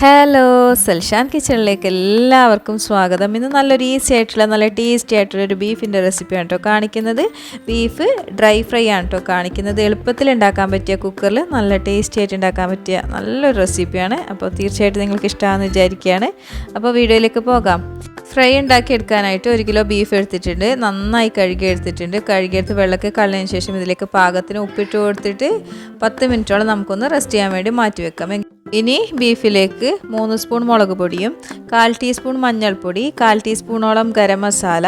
Hello സൽഷാൻ കിച്ചണിലേക്ക് എല്ലാവർക്കും സ്വാഗതം. ഇന്ന് നല്ലൊരു ഈസി ആയിട്ടുള്ള നല്ല ടേസ്റ്റി ആയിട്ടുള്ള ഒരു ബീഫിന്റെ റെസിപ്പിയാണ് കേട്ടോ കാണിക്കുന്നത്. ബീഫ് ഡ്രൈ ഫ്രൈ ആണ് കേട്ടോ കാണിക്കുന്നത്. എളുപ്പത്തിൽ ഉണ്ടാക്കാൻ പറ്റിയ കുക്കറിൽ നല്ല ടേസ്റ്റി ആയിട്ട് ഉണ്ടാക്കാൻ പറ്റിയ നല്ലൊരു റെസിപ്പിയാണ് അപ്പോൾ തീർച്ചയായിട്ടും നിങ്ങൾക്ക് ഇഷ്ടമാണെന്ന് വിചാരിക്കുകയാണ്. അപ്പോൾ വീഡിയോയിലേക്ക് പോകാം. ഫ്രൈ ഉണ്ടാക്കി എടുക്കാനായിട്ട് ഒരു കിലോ ബീഫ് എടുത്തിട്ടുണ്ട്. നന്നായി കഴുകി എടുത്തിട്ടുണ്ട്. കഴുകിയെടുത്ത് വെള്ളമൊക്കെ കളഞ്ഞതിന് ശേഷം ഇതിലേക്ക് പാകത്തിന് ഉപ്പിട്ട് കൊടുത്തിട്ട് പത്ത് മിനിറ്റോളം നമുക്കൊന്ന് റെസ്റ്റ് ചെയ്യാൻ വേണ്ടി മാറ്റി വെക്കാം. ഇനി ബീഫിലേക്ക് മൂന്ന് സ്പൂൺ മുളക് പൊടിയും കാൽ ടീസ്പൂൺ മഞ്ഞൾപ്പൊടി കാൽ ടീസ്പൂണോളം ഗരം മസാല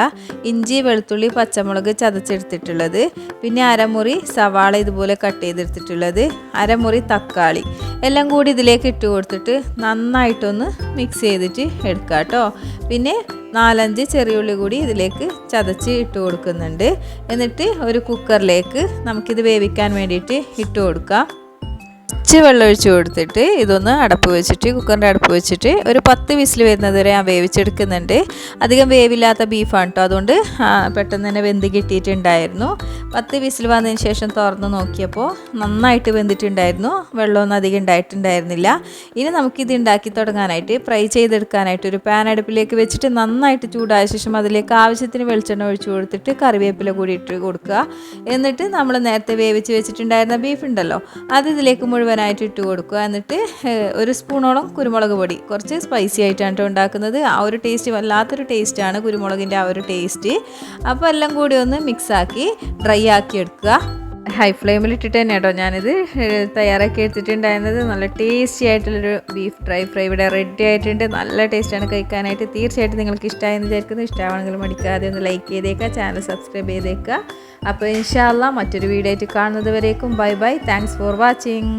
ഇഞ്ചി വെളുത്തുള്ളി പച്ചമുളക് ചതച്ചെടുത്തിട്ടുള്ളത്. പിന്നെ അരമുറി സവാള ഇതുപോലെ കട്ട് ചെയ്തെടുത്തിട്ടുള്ളത്. അരമുറി തക്കാളി. എല്ലാം കൂടി ഇതിലേക്ക് ഇട്ട് കൊടുത്തിട്ട് നന്നായിട്ടൊന്ന് മിക്സ് ചെയ്തിട്ട് എടുക്കുക കേട്ടോ പിന്നെ നാലഞ്ച് ചെറിയുള്ളി കൂടി ഇതിലേക്ക് ചതച്ച് ഇട്ട് കൊടുക്കുന്നുണ്ട്. എന്നിട്ട് ഒരു കുക്കറിലേക്ക് നമുക്കിത് വേവിക്കാൻ വേണ്ടിയിട്ട് ഇട്ട് കൊടുക്കാം. കുറച്ച് വെള്ളം ഒഴിച്ച് കൊടുത്തിട്ട് ഇതൊന്ന് അടപ്പ് വെച്ചിട്ട് കുക്കറിന്റെ അടപ്പ് വെച്ചിട്ട് ഒരു പത്ത് വിസിൽ വരുന്നതുവരെ ഞാൻ വേവിച്ചെടുക്കുന്നുണ്ട്. അധികം വേവില്ലാത്ത ബീഫാണ് കേട്ടോ അതുകൊണ്ട് പെട്ടെന്ന് തന്നെ വെന്ത് കിട്ടിയിട്ടുണ്ടായിരുന്നു. പത്ത് വിസിൽ വന്നതിന് ശേഷം തുറന്ന് നോക്കിയപ്പോൾ നന്നായിട്ട് വെന്തിട്ടുണ്ടായിരുന്നു. വെള്ളമൊന്നും അധികം ഉണ്ടായിട്ടുണ്ടായിരുന്നില്ല. ഇനി നമുക്കിത് ഉണ്ടാക്കി തുടങ്ങാനായിട്ട് ഫ്രൈ ചെയ്തെടുക്കാനായിട്ട് ഒരു പാൻ അടുപ്പിലേക്ക് വെച്ചിട്ട് നന്നായിട്ട് ചൂടായ ശേഷം അതിലേക്ക് ആവശ്യത്തിന് വെളിച്ചെണ്ണ ഒഴിച്ച് കൊടുത്തിട്ട് കറിവേപ്പില കൂടി ഇട്ട് കൊടുക്കുക. എന്നിട്ട് നമ്മൾ നേരത്തെ വേവിച്ച് വെച്ചിട്ടുണ്ടായിരുന്ന ബീഫ് ഉണ്ടല്ലോ അത് ഇതിലേക്ക് മുഴുവൻ മുഴുവനായിട്ട് ഇട്ട് കൊടുക്കുക. എന്നിട്ട് ഒരു സ്പൂണോളം കുരുമുളക് പൊടി. കുറച്ച് സ്പൈസി ആയിട്ടാണ് ഉണ്ടാക്കുന്നത്. ആ ഒരു ടേസ്റ്റ് വല്ലാത്തൊരു ടേസ്റ്റാണ് കുരുമുളകിന്റെ ആ ഒരു ടേസ്റ്റ് അപ്പോൾ എല്ലാം കൂടി ഒന്ന് മിക്സാക്കി ഡ്രൈ ആക്കി എടുക്കുക. ഹൈ ഫ്ലെയിമിൽ ഇട്ടിട്ട് തന്നെ കേട്ടോ ഞാനിത് തയ്യാറാക്കി എടുത്തിട്ടുണ്ടായിരുന്നത്. നല്ല ടേസ്റ്റി ആയിട്ടുള്ളൊരു ബീഫ് ഡ്രൈ ഫ്രൈ ഇവിടെ റെഡി ആയിട്ടുണ്ട്. നല്ല ടേസ്റ്റാണ് കഴിക്കാനായിട്ട്. തീർച്ചയായിട്ടും നിങ്ങൾക്ക് ഇഷ്ടമായെന്ന് വിചാരിക്കുന്നു. ഇഷ്ടമാണെങ്കിൽ മടിക്കാതെ ഒന്ന് ലൈക്ക് ചെയ്തേക്കുക ചാനൽ സബ്സ്ക്രൈബ് ചെയ്തേക്കുക. അപ്പോൾ ഇൻഷാല്ല മറ്റൊരു വീഡിയോ ആയിട്ട് കാണുന്നത് വരേക്കും. Bye bye thanks for watching